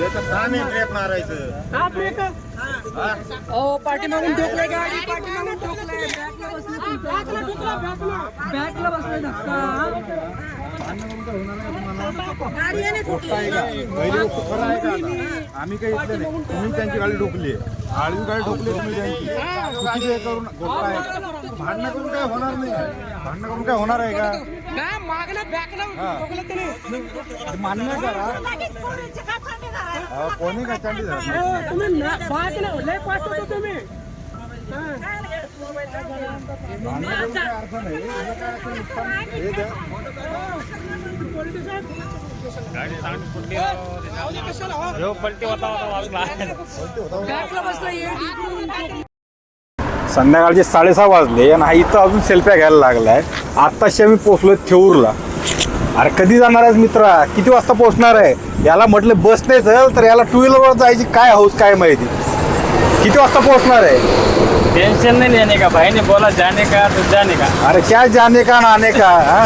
त्याचं काम आहे ब्रेक मारायचं. हा ब्रेक हा? अहो पाठीमागून ठोकलाय गाडी पाठीमागून ठोकलाय. बॅकला बसलं बॅकला बसलाय धक्का. पहिले गोष्ट खरं आहे का? आता? आम्ही काही इथले नाही. तुम्ही त्यांची गाडी ठोकली आळवी गाडी ठोकली तुम्ही त्यांची. चुकीचं हे करून गोष्ट आहे भांडणं करून काय होणार नाही. भांडणं करून काय होणार आहे का? नाही मागलं बॅकला ठोकलं त्याने मान्य करा. अहो, कोणी धरत नाही. हो, तुम्ही न- लय पाच होतो तुम्ही हा. भांडणं करून काय अर्थ नाही याला काय असं नुकसान हे द्या. बॅकला बसलाय हे. संध्याकाळचे साडेसहा वाजले आणि हा इथं अजून सेल्फ्या घ्यायला लागलाय आत्ताशी आम्ही पोहोचलो थेऊरला अरे कधी जाणार आहेस मित्रा? किती वाजता पोहोचणार आहे? याला म्हटलं बस नाही चल तर याला टू व्हीलरवर जायची काय हौस काय माहिती? किती वाजता पोहोचणार आहे? टेंशन नहीं लेने का? भाई ने बोला जाने का तो जाने का? अरे क्या जाने का ना आने का हा?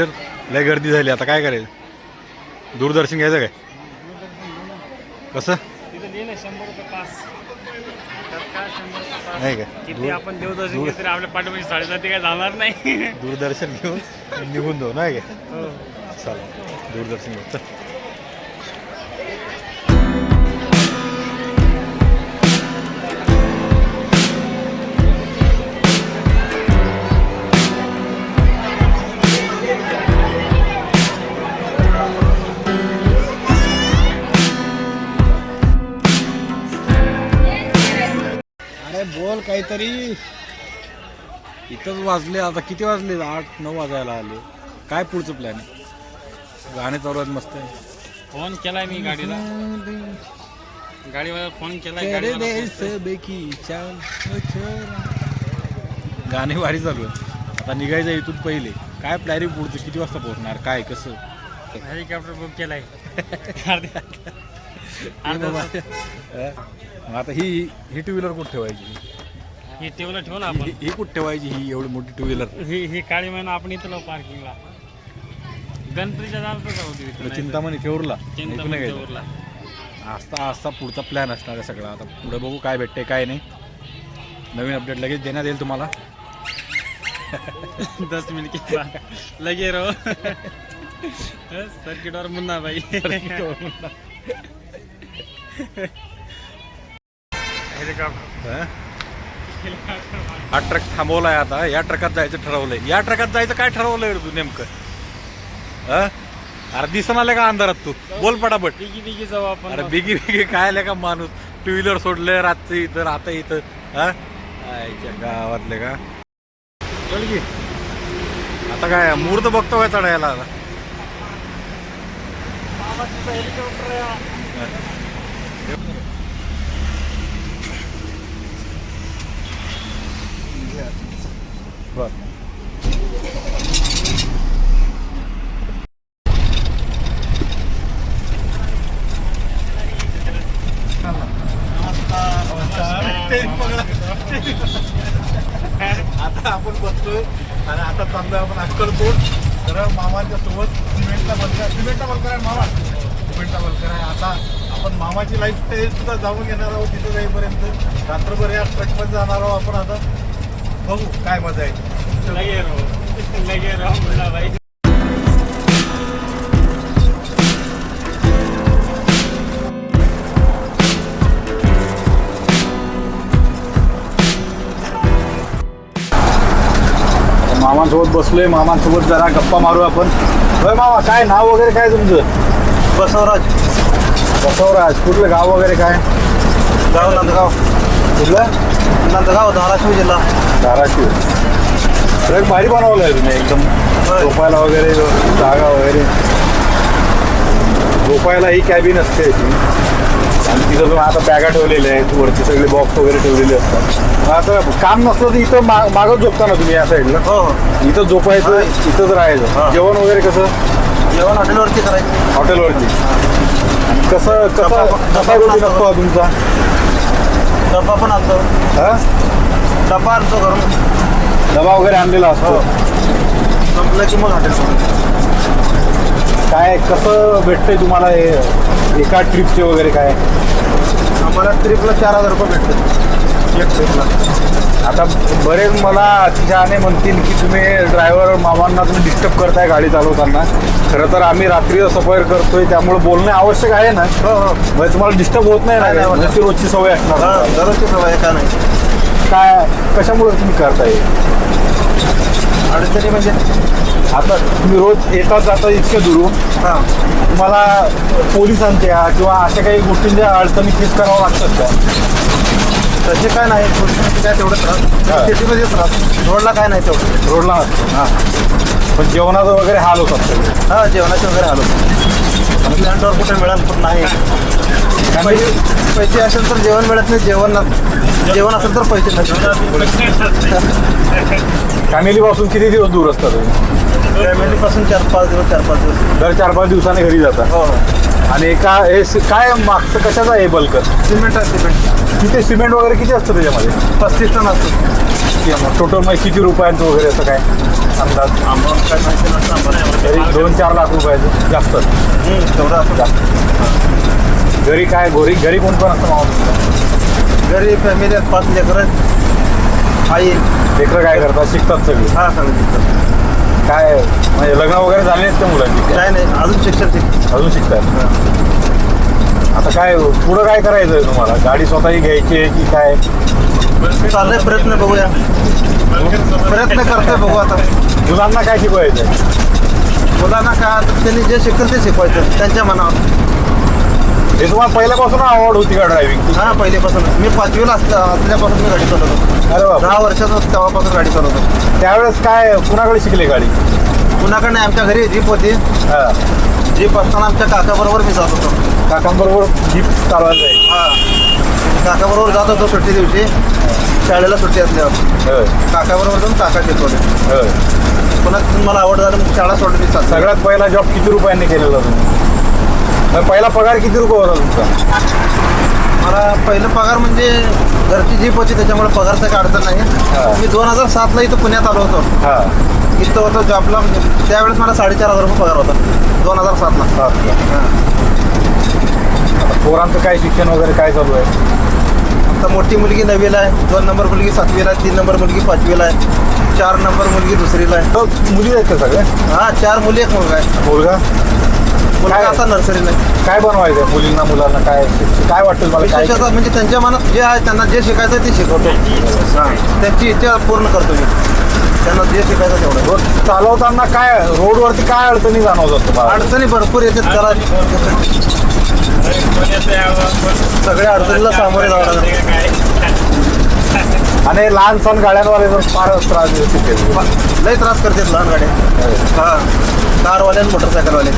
दर्शन लय गर्दी झाली. आता काय करायचं दूरदर्शन घ्यायचं काय? कसं? नाही का? आपण देवदर्शन दूर- घेतले तरी आपल्या पाठीमध्ये साडेसाती काय जाणार नाही. दूरदर्शन घेऊन निघून जाऊ नाही का? हो. चालेल. दूरदर्शन घेऊ. काहीतरी इथंच वाजले आता किती वाजले? आठ नऊ वाजायला आले. काय पुढचं प्लॅन गाणे चालू आहेत मस्त फोन केलाय मी गाडीला. गाडीवाला फोन केलाय तेरे गाडीवाला चाल गाणे भारी चालू आहे आता निघायचं इथून पहिले. काय प्लॅनिंग पुढचं? किती वाजता पोहोचणार? काय कसं? हेलिकॉप्टर बुक केलाय. हे? मग आता ही ही टू व्हीलर कुठं ठेवायची? ही टेबल ठेवू ना ही आपण. ही कुठं ठेवायची? ही एवढी मोठी टू व्हीलर ही ही काळी महिना आपण इथं लावू पार्किंगला गणपतीच्या दारातच होती तिथं नाहीतर- चिंतामणी ठेवरला. चिंतामणी देऊरला. आस्ता आस्ता पुढचा प्लॅन असणार आहे सगळा. आता पुढे बघू काय भेटते काय नाही. नवीन अपडेट लगेच देण्यात येईल तुम्हाला. दस मिनट के बाद. लगे रहो. सर्किट और मुन्ना भाई. हेलिकॉप्टर हं? हा ट्रक थांबवलाय आता. या ट्रकात जायचं ठरवलंय. या ट्रकात जायचं काय ठरवलंय तू नेमकं? हं? अरे दिसन आलं का अंधारात तू? बोल पटापट. बिगी बिगी जाऊ आपण. अरे बिगी बिगी काय आलं का माणूस? टू व्हीलर सोडलंय रातचं इथं आता इथं. हा गावातले का? चल की. आता काय मुहूर्त बघतो काय चढायला? आता? बर. आता आपण बसलोय आणि आता चांगलं आपण अक्कलकोट. तर मामाच्या सोबत सिमेंटला बलकर सिमेंटला बलकर आहे मामा. सिमेंटला बलकर आहे. आता आपण मामाची लाईफ स्टाईल सुद्धा जाऊन येणार आहोत तिथे जाईपर्यंत. रात्रभर या ट्रकमध्ये जाणार आहोत आपण आता. बघू काय मजा आहे. लगे रहो. लगे रहो मुन्ना भाई. मामांसोबत बसलोय मामांसोबत जरा गप्पा मारू आपण. होय मामा काय नाव वगैरे काय तुमचं? बसवराज. बसवराज कुठलं गाव वगैरे काय? गाव नंदगाव. कुठलं? नंदगाव धाराशिव जिल्हा. धाराशिव ट्रक भारी बनवलं आहे तुम्ही एकदम. झोपायला वगैरे जागा वगैरे. झोपायला ही कॅबिन असते आणि तिथं तुम्ही आता बॅगा ठेवलेल्या आहेत. वरती सगळे बॉक्स वगैरे ठेवलेले असतात. आता काम नसलं तर इथं मा मागच झोपता ना तुम्ही या साईडला हो हो. इथं झोपायचं इथंच राहायचं. जेवण वगैरे कसं? जेवण हॉटेलवरती करायचं. हॉटेलवरती. कसं कसं कसा रुटीन असतो हा तुमचा? डब्बा पण आणतो. हा? डब्बा आणतो घरून. डबा वगैरे आणलेला असतो. संपलं की मग हॉटेल काय कसं भेटतंय तुम्हाला हे एका ट्रिपचे वगैरे काय? आम्हाला ट्रिपला चार हजार रुपये भेटते एक ट्रिपला आता बरेच मला अतिशहाणे म्हणतील की तुम्ही ड्रायव्हर मामांना तुम्ही डिस्टर्ब करताय गाडी चालवताना. खरं तर आम्ही रात्री सफर करतोय त्यामुळे बोलणे आवश्यक आहे ना? हो हो. म्हणजे तुम्हाला डिस्टर्ब होत नाही ना? नाही होत. जशी रोजची सवय असणार. हा दररोजची सवय आहे का नाही? काय कशामुळे तुम्ही करताय? अडचणी म्हणजे? आता तुम्ही रोज येतात जाता इतक्या दुरून. हां. तुम्हाला पोलिसांच्या किंवा अशा काही गोष्टींच्या अडचणी फेस करावं लागतात का? तसे काय नाही. गोष्टी काय तेवढं. त्रास सिटीमध्येच त्रास रोडला काय नाही तेवढं. रोडला हां. पण जेवणाचं वगैरे हाल होतात सगळे. हा जेवणाचे वगैरे आलो स्टँडवर कुठे मिळेल पण नाही. पैसे असेल तर जेवण मिळत नाही जेवण जेवण असेल तर पैसे नसतात फॅमिलीपासून किती दिवस दूर असतात तुम्ही? फॅमिलीपासून चार पाच दिवस चार पाच दिवस. दर चार पाच दिवसाने घरी जातात हो. हो आणि एका हे स- काय मागचं कशाचं आहे बल्क सिमेंट आहे सिमेंट किती सिमेंट वगैरे किती असतं त्याच्यामध्ये? पस्तीस टन असतो. टोटल मग? किती रुपयांचं वगैरे असं काय? अंदाज? आम्हाला काय माहिती नसतं आम्हाला तरी दोन चार लाख रुपयाचं जास्त. तेवढं असं जास्त. घरी काय घरी घरी कोण पण असतं तुमचं? घरी फॅमिली आहेत पाच लेकरं आई. लेकरं काय करतात? शिकतात सगळे. हा सांगितलं काय? म्हणजे लग्न वगैरे झाले आहेत त्या मुलांची? नाही नाही अजून शिक्षण शिक अजून शिकतात? आता काय पुढं काय करायचं आहे तुम्हाला? गाडी स्वतःही घ्यायची आहे की काय? चाललंय प्रयत्न बघूया. प्रयत्न करतोय बघू आता. मुलांना काय शिकवायचं आहे मुलांना काय आता त्यांनी जे शिकतील ते शिकवायचं त्यांच्या मनावर. हे तुम्हाला पहिल्यापासून आवड होती का ड्रायव्हिंग हा पहिलेपासून मी पाचवीला असल्या असल्यापासून मी गाडी चालवतो अरे बाप दहा वर्षाचा तेव्हापासून गाडी चालवतो त्यावेळेस काय कुणाकडे शिकले गाडी? कुणाकडे नाही, आमच्या घरी जीप होती. हा. जीप असताना आमच्या काकाबरोबर मी जात होतो. काकांबरोबर जीप चालवायला जाईल हा. काकाबरोबर जात होतो सुट्टी दिवशी. शाळेला सुट्टी असल्यावर. होय. काकाबरोबर जाऊन काका शिकवले होय. पुन्हा तिथून मला आवड झाली मग शाळा सोडली चालतं सगळ्यात पहिला जॉब किती रुपयांनी केलेला तुम्ही? पहिला पगार किती रुपये होता तुमचा? मला पहिलं पगार म्हणजे घरची जीप होती त्याच्यामुळे पगारचं काय अडचण हा. नाही मी दोन हजार सातला इथं पुण्यात आलो होतो. हा. इथं होतो जॉबला म्हणजे त्यावेळेस मला साडेचार हजार रुपये पगार होता दोन हजार सातला. सातला. आता पोरांचं काय शिक्षण वगैरे काय चालू आहे? आता मोठी मुलगी नववीला आहे दोन नंबर मुलगी सातवीला आहे तीन नंबर मुलगी पाचवीला आहे चार नंबर मुलगी दुसरीला आहे. तर मुली आहेत का सगळ्या हा चार मुली एक मुलगा आहे. मुलगा? मुलगा काय? आता नर्सरीला आहे काय बनवायचं आहे मुलींना मुलांना? काय काय वाटतं मला काय विशेष आता म्हणजे त्यांच्या मनात जे आहे त्यांना जे शिकायचं ते शिकवतो. त्यांची इच्छा पूर्ण करतो मी. त्यांना जे शिकायचं तेवढं. रोड चालवताना काय रोडवरती काय अडचणी जाणवतात तुम्हाला? अडचणी भरपूर येतात त्याला सगळ्या अडचणीला सामोरे जावं लागतं आणि लहान सण गाड्यांवाले जर फार त्रास देतील लय त्रास करतात लहान गाड्या. हा. कारवाले आणि मोटरसायकलवाले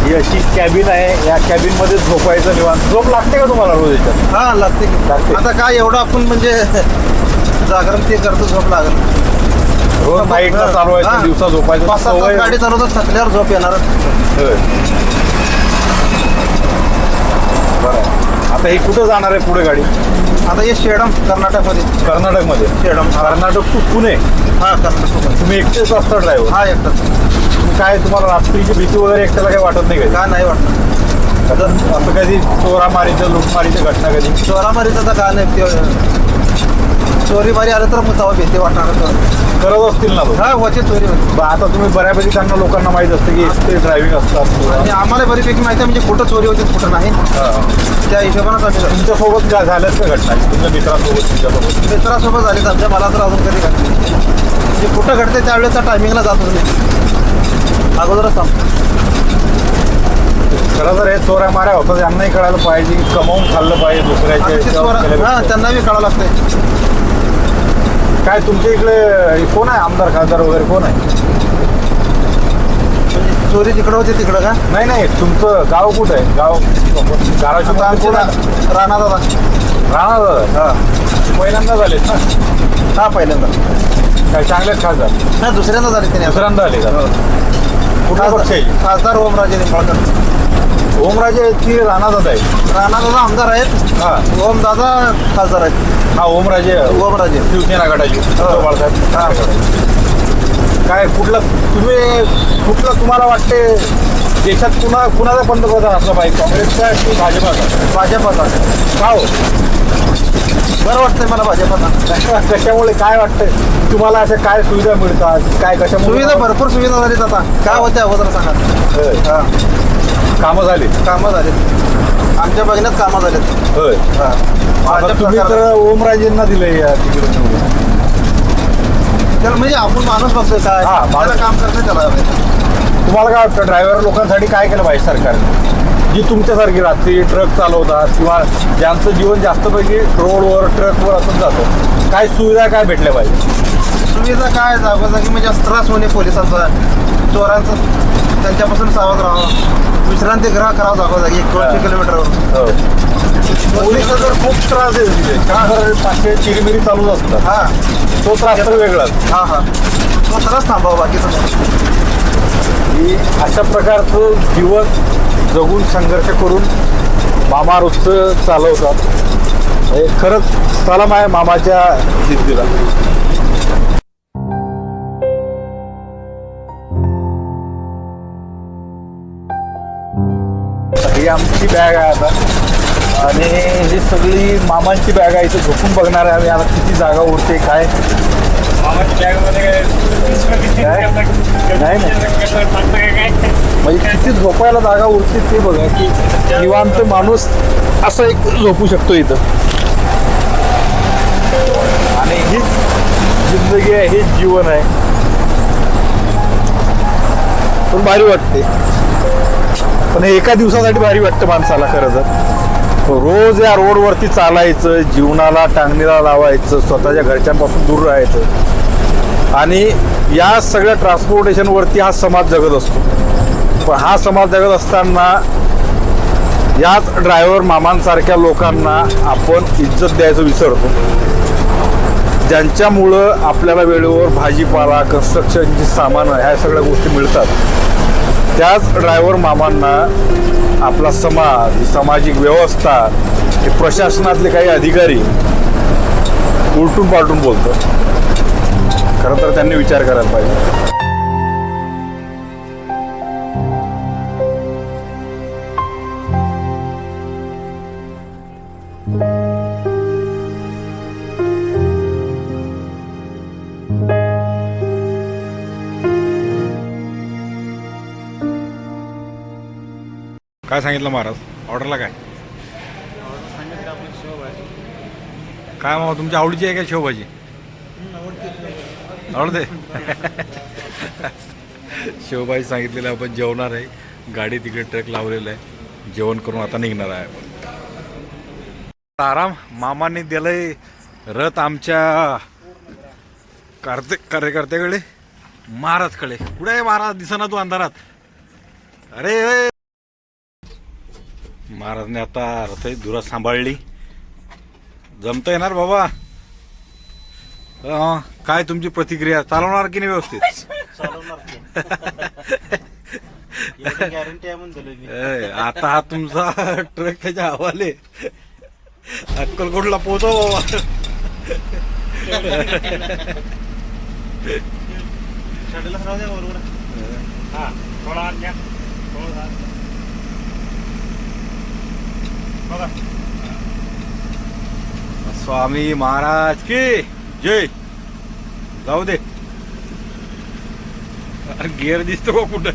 ही अशी कॅबिन आहे या कॅबिनमध्ये झोपायचं निवांत झोप लागते का तुम्हाला रोज याच्यात हा लागते की. लागते. आता काय एवढं आपण म्हणजे जागरण ते करतो झोप लागत रोज नाईटला हा. चालवायचं दिवसा झोपायचं पाच सात गाडी थकल्यावर झोप येणार होय. बरं आहे. आता ही कुठं जाणार आहे पुढे गाडी आता हे शेडम कर्नाटकमध्ये. कर्नाटकमध्ये? शेडम कर्नाटक टू पुणे? हा कर्नाटक तुम्ही एकटेच असता ड्रायव्हर हा एकटाच. काय तुम्हाला रात्रीची भीती वगैरे एकट्याला काही वाटत नाही का का नाही वाटत? असं असं कधी चोरामारीचं लुटमारीच्या घटना कधी? चोरामारीचं तर का नाही ते चोरी मारी आलं तर मग तेव्हा भीती वाटणार करत असतील ना हा होते चोरी होते ब- आता तुम्ही बऱ्यापैकी त्यांना लोकांना माहीत असतं की ते ड्रायव्हिंग असतात किंवा- आणि आम्हाला बरीपैकी माहिती आहे म्हणजे कुठं चोरी होते कुठं नाही. हा. त्या हिशोबानं आम्ही जातो. तुमच्यासोबत काय झाल्याच का घटना? तुमच्या मित्रांसोबत तुमच्यासोबत? मित्रासोबत झाले आमच्या मला तर अजून कधी घडलं नाही. म्हणजे कुठं घडते त्यावेळेचा टायमिंगला जातो तुम्ही अगोदरच सांगतो. खरं तर हे चोऱ्या माऱ्या होतात यांनाही कळायला पाहिजे की कमावून खाल्लं पाहिजे दुसऱ्याच्या आणि ते ह्याच्यावर चोरा- हा केल्यापेक्षा. त्यांना बी कळावं लागतंय. काय तुमच्या इकडे कोण आहे? आमदार खासदार वगैरे कोण आहे? चोरी जिकडं होती तिकडं का? नाही नाही तुमचं गाव कुठं आहे? गाव गावाची आता आमची कोण रा-? राणा दादा. राहणार हा. पहिल्यांदा झालेत ना? हा पहिल्यांदा. काय चांगलेच खासदार? नाही दुसऱ्यांदा झाले त्याने. दुसऱ्यांदा आले का? कुठला पक्ष आहे खासदार खासदार ओमराजे निंबाळकर. ओमराजे आहेत की राणादादा आहे राणा दादा आमदार आहेत. हा. ओम दादा खासदार आहेत. हा ओमराजे. ओमराजे. शिवसेना गटाची. उद्धव बाळासाहेब हा. काय कुठलं तुम्ही कुठलं तुम्हाला वाटते देशात कुणा कुणाचा पंतप्रधान असला पाहिजे? काँग्रेसचा की भाजपाचा? भाजपाचा. का हो? बरं वाटतंय मला भाजपाचा. कशा- कशामुळे काय वाटतंय? तुम्हाला अशा काय सुविधा मिळतात? काय कशामुळे? सुविधा भरपूर सुविधा झालीत आता. काय होत्या अगोदर सांगा. हा. कामं झाली. कामं झालीत आमच्या बघण्यात कामं झालीत होय. हा. आता तुम्ही तर ओमराजेंना दिलंय या निवडून. त्याला म्हणजे आपण माणूस बघतोय काय? हा, माणूस- त्याला काम करणं त्याला तुम्हाला काय वाटतं ड्रायव्हर लोकांसाठी काय केलं पाहिजे सरकारने? जी तुमच्यासारखी रात्री ट्रक चालवतात किंवा ज्यांचं जीवन जास्तपैकी रोडवर ट्रकवर असंच जातं काय सुविधा काय भेटल्या पाहिजे? सुविधा काय? जागोजागी म्हणजे असं त्रास होणे पोलिसांचा चोरांचा त्यांच्यापासून सावध राहावं. विश्रांतीगृह करावं जागोजागी एक दोनशे. किलोमीटरवर हो. पोलिसांचा खूप त्रास आहे तिथे का पाचशे चिरीमिरी चालूच असतात. हा. तो त्रास तर वेगळाच. हा हा. तो त्रास थांबावं बाकीचं. की अशा प्रकारचं जीवन जगून संघर्ष करून मामा रोजचं चालवतात. हे खरंच सलाम आहे मामाच्या जिद्दीला. आमची बॅग आहे आता. आणि ही सगळी मामांची बॅग आहे इथे झोपून बघणार आहे आम्ही. आता किती जागा उरते काय? मामाच्या बॅगमध्ये काय? नाही, म्हणजे किती झोपायला जागा उरते ते बघा की निवांत माणूस असं एक झोपू शकतो इथं. आणि हीच जिंदगी आहे हेच जीवन आहे. पण भारी वाटते. पण हे एका दिवसासाठी भारी वाटतं माणसाला खरं तर. रोज या रोडवरती चालायचं जीवनाला टांगणीला लावायचं स्वतःच्या घरच्यांपासून दूर राहायचं. आणि या सगळ्या ट्रान्सपोर्टेशनवरती हा समाज जगत असतो. पण हा समाज जगत असताना याच ड्रायव्हर मामांसारख्या लोकांना आपण इज्जत द्यायचं विसरतो. ज्यांच्यामुळं आपल्याला वेळेवर भाजीपाला कन्स्ट्रक्शनची सामानं ह्या सगळ्या गोष्टी मिळतात. त्याच ड्रायव्हर मामांना आपला समाज सामाजिक व्यवस्था हे प्रशासनातले काही अधिकारी उलटून पालटून बोलतो खरं तर त्यांनी विचार करायला पाहिजे. काय सांगितलं महाराज? ऑर्डरला काय? काय मग तुमच्या आवडीची आहे का शेवभाजी? आवडते. शेवभाजी सांगितलेलं आपण जेवणार आहे. गाडी तिकडे ट्रक लावलेला आहे. जेवण करून आता निघणार आहे आपण. आराम. मामाने दिलंय रथ आमच्या कार्ते कार्यकर्त्याकडे. महाराजकडे. कुठे आहे महाराज? दिसना तू अंधारात. अरे अरे. महाराजने आता रथ धुरा सांभाळली. जमता येणार बाबा? अं, काय तुमची प्रतिक्रिया? चालवणार की नाही व्यवस्थित? गॅरंटी आहे म्हणून दिलोय मी. ए, आता हा तुमचा ट्रक त्याच्या हवाले. अक्कलकोटला पोहोचव बाबा. शाळेलाच राहू द्या बरोबर. हा थोडा आत घ्या थोडं आत. बघा स्वामी महाराज की जय. जाऊ दे. अरे गिअर दिसतो का कुठं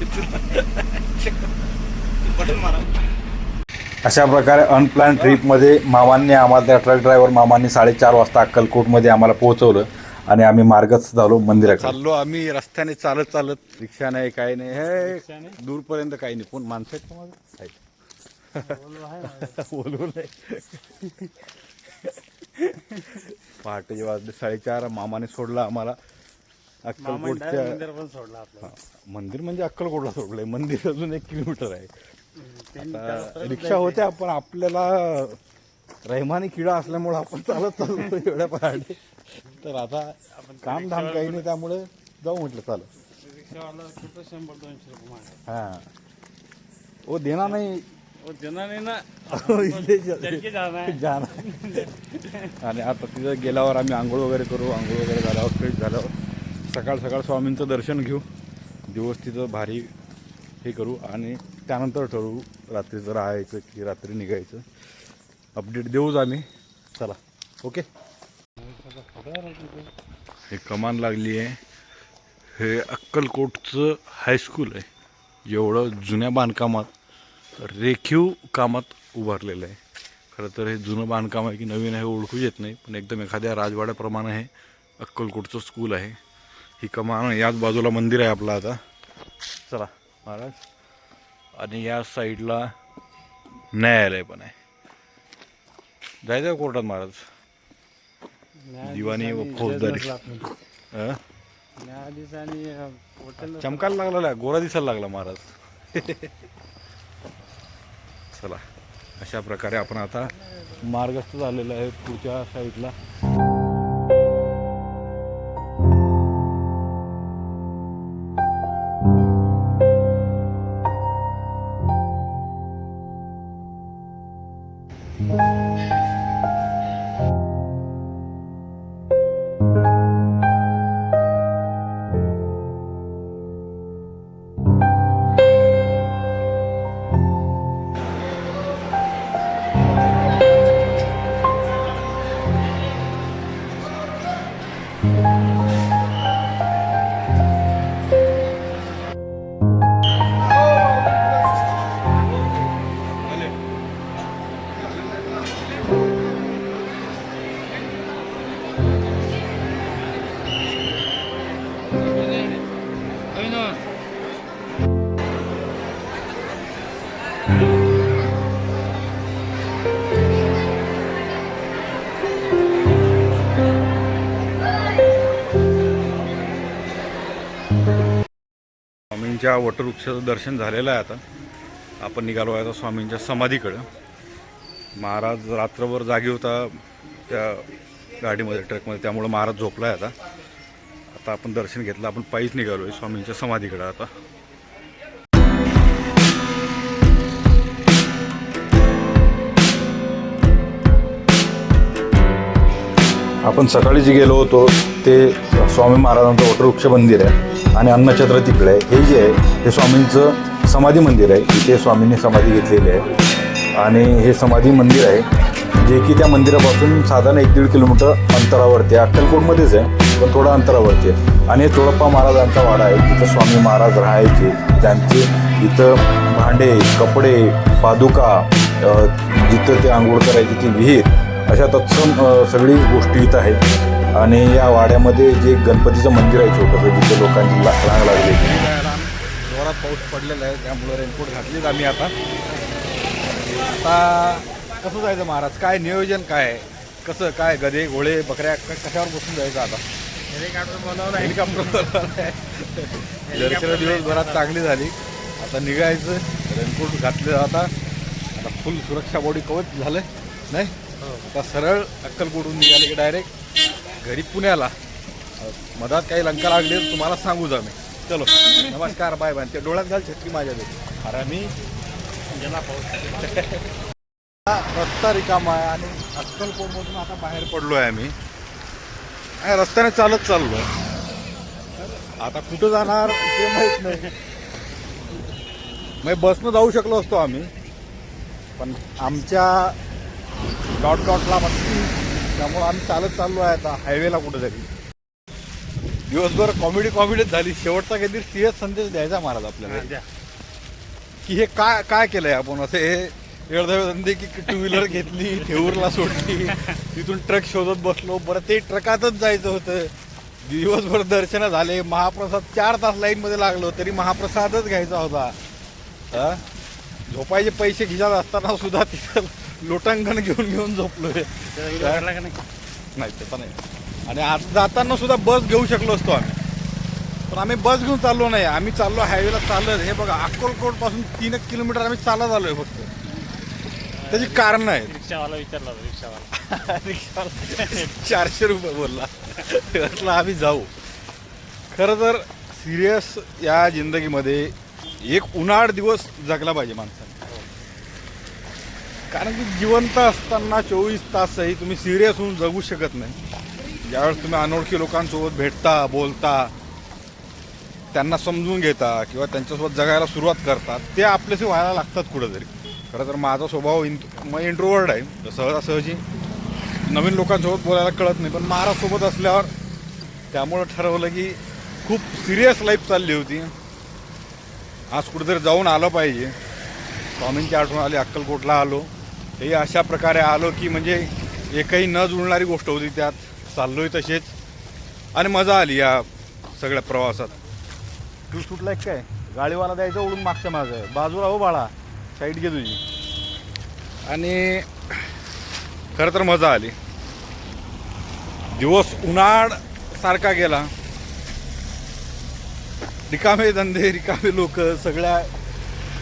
अशा प्रकारे अनप्लॅन ट्रिपमध्ये मामांनी आम्हाला त्या ट्रक ड्रायव्हर मामांनी साडेचार वाजता अक्कलकोटमध्ये आम्हाला पोहोचवलं आणि आम्ही मार्गच झालो मंदिरात चाललो आम्ही रस्त्याने चालत चालत रिक्षा नाही काही नाही. हे दूरपर्यंत काही नाही. पण माणसं पहाटेचे वाजले साडेचार मामाने सोडला आम्हाला. अक्कलकोटच्या मंदिर सोडलं हा, म्हणजे अक्कलकोटला सोडलंय. मंदिर अजून एक किलोमीटर आहे. आता रिक्षा होत्या पण आपल्याला रहिमानी किडा असल्यामुळे आपण चालत चाललो एवढ्या पहाटे. तर आता काम धाम काही नाही त्यामुळे जाऊ म्हटलं चालत रिक्षावाला कुठं शंभर दोनशे रुपये हा. ओ देणार नाही. वो देणार नाही ना इथे जा- चलके जाना जाणार आणि आता तिथं गेल्यावर आम्ही आंघोळ वगैरे करू आंघोळ वगैरे झाल्यावर फ्रेश झाल्यावर सकाळ सकाळ स्वामींचं दर्शन घेऊ दिवस तिथं भारी हे करू आणि त्यानंतर ठरवू रात्रीचं राहायचं की रात्री निघायचं. अपडेट देऊच आम्ही. चला ओके? हे कमान लागली आहे. हे अक्कलकोटचं हायस्कूल आहे. जेवढं जुन्या बांधकामात रेखीव कामात उभारलेलं आहे. खरं तर हे जुनं बांधकाम आहे की नवीन आहे ओळखू येत नाही पण एकदम एखाद्या राजवाड्याप्रमाणे हे अक्कलकोटचं स्कूल आहे. ही कमान याच बाजूला मंदिर आहे आपलं आता. चला महाराज. आणि या साईडला न्यायालय पण आहे. जायचं कोर्टात महाराज. दिवाणी व फौजदारी. चमकायला लागला गोरा दिसायला लागला महाराज. चला अशा प्रकारे आपण आता मार्गस्थ झालेला आहे पुढच्या साईडला. स्वामींच्या वटवृक्षाचं दर्शन झालेलं आहे आता आपण निघालो आहे आता स्वामींच्या समाधीकडं. महाराज रात्रभर जागी होता त्या गाडीमध्ये ट्रकमध्ये त्यामुळं महाराज झोपला आहे आता. आता आपण दर्शन घेतलं आपण पायीच निघालो आहे स्वामींच्या समाधीकडं आता. आपण सकाळी जे गेलो होतो ते स्वामी महाराजांचं वटवृक्ष मंदिर आहे. आणि अन्नछत्र तिकडे आहे. हे जे आहे हे स्वामींचं समाधी मंदिर आहे. इथे स्वामींनी समाधी घेतलेली आहे. आणि हे समाधी मंदिर आहे जे की त्या मंदिरापासून साधारण एक दीड किलोमीटर अंतरावरती आहे. अक्कलकोटमध्येच आहे पण थोडं अंतरावरती आहे. आणि हे चोळप्पा महाराजांचा वाडा आहे. तिथं स्वामी महाराज राहायचे. त्यांचे इथं भांडे कपडे पादुका जिथं ते आंघोळ करायची ती विहीर अशा तत्सम सगळी गोष्टी इथं आहेत. आणि या वाड्यामध्ये जे गणपतीचं मंदिर आहे छोटंसं जिथे लोकांची ला- रांग लागली जोरात पाऊस पडलेला आहे त्यामुळे रेनकोट घातलीच आम्ही आता. आता कसं जायचं महाराज? काय नियोजन काय? आहे कसं काय? गधे घोडे बकऱ्या कशावर बसून जायचं आता? हेलिकॉप्टर दर्शन दिवसभरात चांगली झाली. आता निघायचं रेनकोट घातले आता. आता फुल सुरक्षा बॉडी कवच झालं नाही? आता सरळ अक्कलकोटून निघाले की डायरेक्ट घरी पुण्याला. मधात काही लंका लागली तुम्हाला तुम्हाला जा मी. चलो. नमस्कार बाय बाय. ते डोळ्यात घाल छत्री माझ्या अरे मी रस्ता रिकामा आहे आणि अक्कलकोटमधून आता बाहेर पडलो आहे आम्ही. आणि रस्त्याने चालत चाललो आता कुठं जाणार ते माहीत नाही. मग बसनं जाऊ शकलो असतो आम्ही. पण आमच्या डॉट डॉटला मस्ती त्यामुळं आम्ही चालत चाललो आहे आता हायवेला कुठं तरी दिवसभर कॉमेडी कॉमेडीच झाली. शेवटचा काहीतरी सिरियस संदेश द्यायचा महाराज आपल्याला. की हे काय काय केलंय आपण? असं हे धंदे की टू व्हीलर घेतली ठेऊरला सोडली तिथून ट्रक शोधत बसलो बरं ते ट्रकातच जायचं होतं. दिवसभर दर्शन झाले. महाप्रसाद चार तास लाईन मध्ये लागलो तरी महाप्रसादच घ्यायचा होता. हा? झोपायचे पैसे खिशात असताना सुद्धा तिथं लोटांगण घेऊन घेऊन झोपलोय. नाही? नाही तसं नाही आणि आज जाताना सुद्धा बस घेऊ शकलो असतो आम्ही. पण आम्ही बस घेऊन चाललो नाही. आम्ही चाललो हायवेला चालत. हे बघा अक्कलकोटपासून तीन एक किलोमीटर आम्ही चालत आलोय फक्त. त्याची कारण आहेत. रिक्षावाला विचारला होता, रिक्षावाला. चारशे रुपये बोलला. म्हटलं आम्ही जाऊ. खरं तर सिरियस या जिंदगीमध्ये एक उन्हाळ दिवस जगला पाहिजे माणसाने. कारण की जिवंत असताना चोवीस तासही तुम्ही सिरियस होऊन जगू शकत नाही. ज्यावेळेस तुम्ही अनोळखी लोकांसोबत भेटता बोलता त्यांना समजून घेता किंवा त्यांच्यासोबत जगायला सुरुवात करतात ते आपल्याशी व्हायला लागतात कुठंतरी. खरं तर माझा स्वभाव इंट मग इंट्रोवर्ड आहे. तर सहजासहजी नवीन लोकांसोबत बोलायला कळत नाही. पण महाराजसोबत असल्यावर त्यामुळं ठरवलं की खूप सिरियस लाईफ चालली होती. आज कुठेतरी जाऊन आलं पाहिजे. स्वामींची आठवण आली अक्कलकोटला आलो. हे अशा प्रकारे आलो की म्हणजे एकही न जुळणारी गोष्ट होती त्यात. चाललोय तसेच आणि मजा आली या सगळ्या प्रवासात. तू सुटलाय काय? गाडीवाला द्यायचं उडून मागच्या मागं. बाजूला हो बाळा. साईड घे तुझी. आणि खरं तर मजा आली. दिवस उन्हाळ सारखा गेला. रिकामे धंदे रिकामे लोक सगळ्या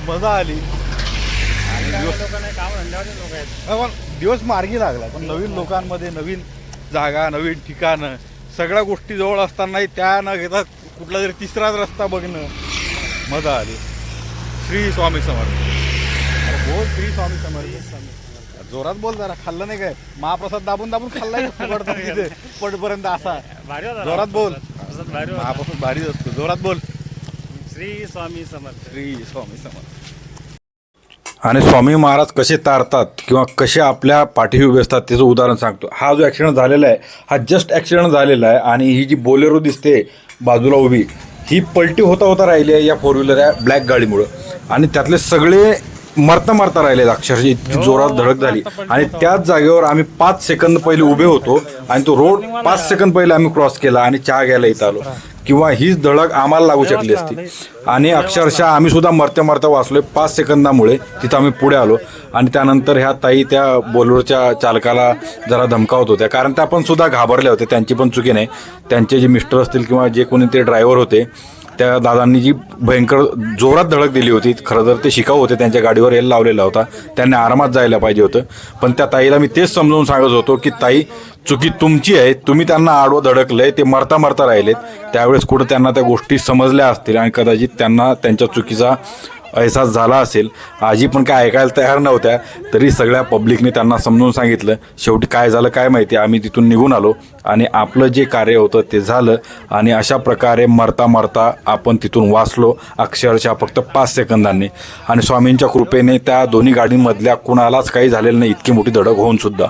मजा आली आणि दिवस लोकांना काम धंद्यावाले लोक आहेत हा, पण दिवस मार्गी लागला. पण नवीन लोकांमध्ये नवीन जागा नवीन ठिकाणं सगळ्या गोष्टी जवळ असतानाही त्या न घेता कुठला तरी तिसराच रस्ता बघणं मजा आली. श्री स्वामी समर्थ. बोल श्री स्वामी समर्थ. जोरात बोल जरा खाल्लं नाही काय? महाप्रसाद दाबून दाबून खाल्लाय फुकटचा तिथे पटपर्यंत असा. भारी जोरात बोल. भारी महाप्रसाद भारीच असतो. जोरात बोल. श्री स्वामी समर्थ. श्री स्वामी समर्थ. आणि स्वामी महाराज कसे तारतात किंवा कसे आपल्या पाठीशी उभे असतात त्याचं उदाहरण सांगतो. हा जो ॲक्सिडेंट झालेला आहे हा जस्ट ॲक्सिडेंट झालेला आहे आणि ही जी बोलेरो दिसते बाजूला उभी ही पलटी होता होता राहिली आहे या फोर व्हीलर या ब्लॅक गाडीमुळं. आणि त्यातले सगळे मरता मरता राहिले अक्षरशः इतकी जोरात धडक झाली. आणि त्याच जागेवर आम्ही पाच सेकंद पहिले उभे होतो आणि तो रोड पाच सेकंद पहिले आम्ही क्रॉस केला आणि चहा घ्यायला इथं आलो. किंवा हीच धडक आम्हाला लागू शकली असती. आणि अक्षरशः आम्ही सुद्धा मरत्या मरत्या वाचलोय. पाच सेकंदामुळे तिथं आम्ही पुढे आलो. आणि त्यानंतर ह्या ताई त्या बोलोरच्या चालकाला जरा धमकावत होत्या. कारण त्या पण सुद्धा घाबरल्या होत्या त्यांची पण चुकी नाही. त्यांचे जे मिस्टर असतील किंवा जे कोणी ते ड्रायव्हर होते त्या दादांनी जी भयंकर जोरात धडक दिली होती खरं तर ते शिकाऊ होते. त्यांच्या गाडीवर एल लावलेला होता. त्यांनी आरामात जायला पाहिजे होतं. पण त्या ताईला मी तेच समजावून सांगत होतो की ताई चुकी तुमची आहे तुम्ही त्यांना आडवं धडकलंय ते मरता मरता राहिलेत. त्यावेळेस कुठं त्यांना त्या गोष्टी समजल्या असतील आणि कदाचित त्यांना त्यांच्या चुकीचा अहसास झाला असेल. आजी पण काय ऐकायला तयार नव्हत्या तरी सगळ्या पब्लिकने त्यांना समजून सांगितलं. शेवटी काय झालं काय माहिती आम्ही तिथून निघून आलो आणि आपलं जे कार्य होतं ते झालं आणि अशा प्रकारे मरता मरता आपण तिथून वाचलो अक्षरशः फक्त पाच सेकंदांनी. आणि स्वामींच्या कृपेने त्या दोन्ही गाडींमधल्या कुणालाच काही झालेलं नाही इतकी मोठी धडक होऊन सुद्धा.